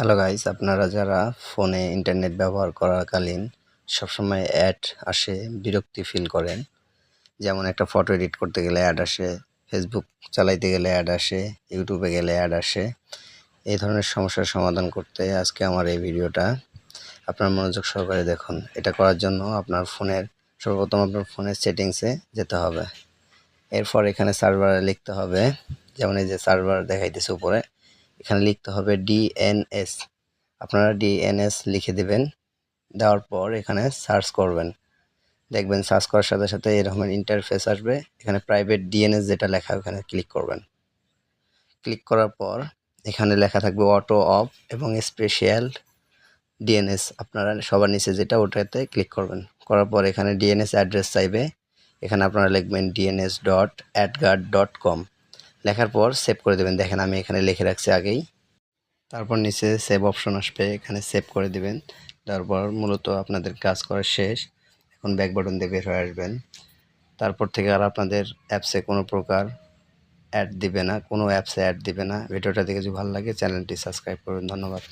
Hello guys আপনারা যারা ফোনে ইন্টারনেট ব্যবহার করাকালীন সবসময় অ্যাড আসে, বিরক্তি ফিল করেন, যেমন একটা ফটো এডিট করতে গেলে অ্যাড আসে ফেসবুক চালাইতে গেলে অ্যাড আসে ইউটিউবে গেলে অ্যাড আসে, এই ধরনের সমস্যার সমাধান করতে আজকে আমার এই ভিডিওটা। আপনার মনোযোগ সহকারে দেখুন। এটা করার জন্য আপনার ফোনের, সর্বপ্রথম আপনার ফোনের সেটিংসে যেতে হবে। এরপর এখানে সার্ভারে লিখতে হবে। যেমন এই যে সার্ভার দেখাইতেছে উপরে এখানে লিখতে হবে ডিএনএস আপনারা ডিএনএস লিখে দেবেন, দেওয়ার পর এখানে সার্চ করবেন। দেখবেন সার্চ করার সাথে সাথে এরকম ইন্টারফেস আসবে। এখানে প্রাইভেট ডিএনএস যেটা লেখা, ওখানে ক্লিক করবেন। ক্লিক করার পর এখানে লেখা থাকবে অটো অফ এবং স্পেশাল ডিএনএস আপনারা সবার নিচে যেটা, ওটাতে ক্লিক করবেন। করার পর এখানে ডিএনএস অ্যাড্রেস চাইবে। এখানে আপনারা লিখবেন DNS dot AdGuard dot com লেখার পর সেভ করে দেবেন। দেখেন আমি এখানে লিখে রাখছি আগেই। তারপর নিচে সেভ অপশন আসবে, এখানে সেভ করে দেবেন। তারপর মূলত আপনাদের কাজ করা শেষ। এখন ব্যাক বাটন দিয়ে বের হয়ে আসবেন। তারপর থেকে আর আপনাদের অ্যাপসে কোনো প্রকার অ্যাড দিবে না, কোনো অ্যাপসে অ্যাড দিবে না। ভিডিওটা দেখে যদি ভালো লাগে চ্যানেলটি সাবস্ক্রাইব করবেন ধন্যবাদ।